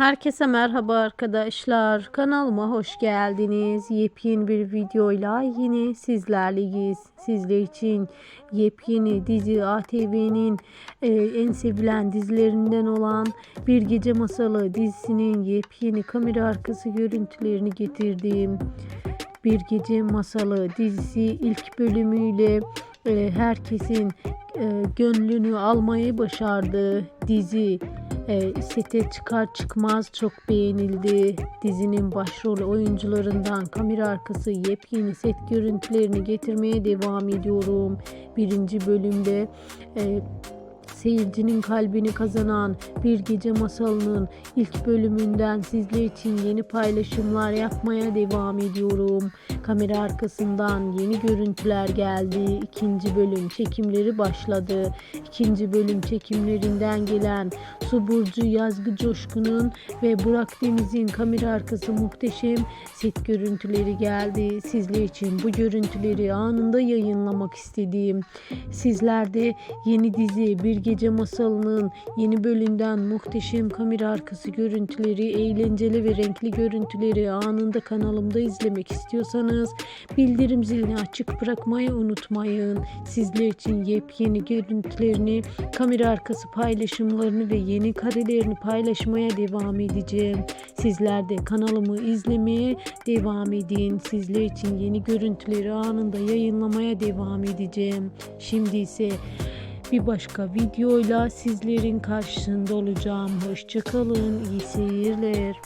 Herkese merhaba arkadaşlar. Kanalıma hoş geldiniz. Yepyeni bir videoyla yine sizlerleyiz. Sizler için yepyeni dizi ATV'nin e, en sevilen dizilerinden olan Bir Gece Masalı dizisinin yepyeni kamera arkası görüntülerini getirdim. Bir Gece Masalı dizisi ilk bölümüyle e, herkesin e, gönlünü almayı başardı. Dizi e, sete çıkar çıkmaz çok beğenildi. Dizinin başrol oyuncularından kamera arkası yepyeni set görüntülerini getirmeye devam ediyorum. Birinci bölümde e, seyircinin kalbini kazanan Bir Gece Masalı'nın ilk bölümünden sizler için yeni paylaşımlar yapmaya devam ediyorum. Kamera arkasından yeni görüntüler geldi. İkinci bölüm çekimleri başladı. İkinci bölüm çekimlerinden gelen Su Burcu Yazgı Coşkun'un ve Burak Deniz'in kamera arkası muhteşem set görüntüleri geldi. Sizler için bu görüntüleri anında yayınlamak istediğim. Sizler de yeni dizi Bir Gece Masalı'nın yeni bölümden muhteşem kamera arkası görüntüleri, eğlenceli ve renkli görüntüleri anında kanalımda izlemek istiyorsanız bildirim zilini açık bırakmayı unutmayın. Sizler için yepyeni görüntülerini, kamera arkası paylaşımlarını ve yeni karelerini paylaşmaya devam edeceğim. Sizler de kanalımı izlemeye devam edin. Sizler için yeni görüntüleri anında yayınlamaya devam edeceğim. Şimdi ise bir başka videoyla sizlerin karşısında olacağım. Hoşçakalın, iyi seyirler.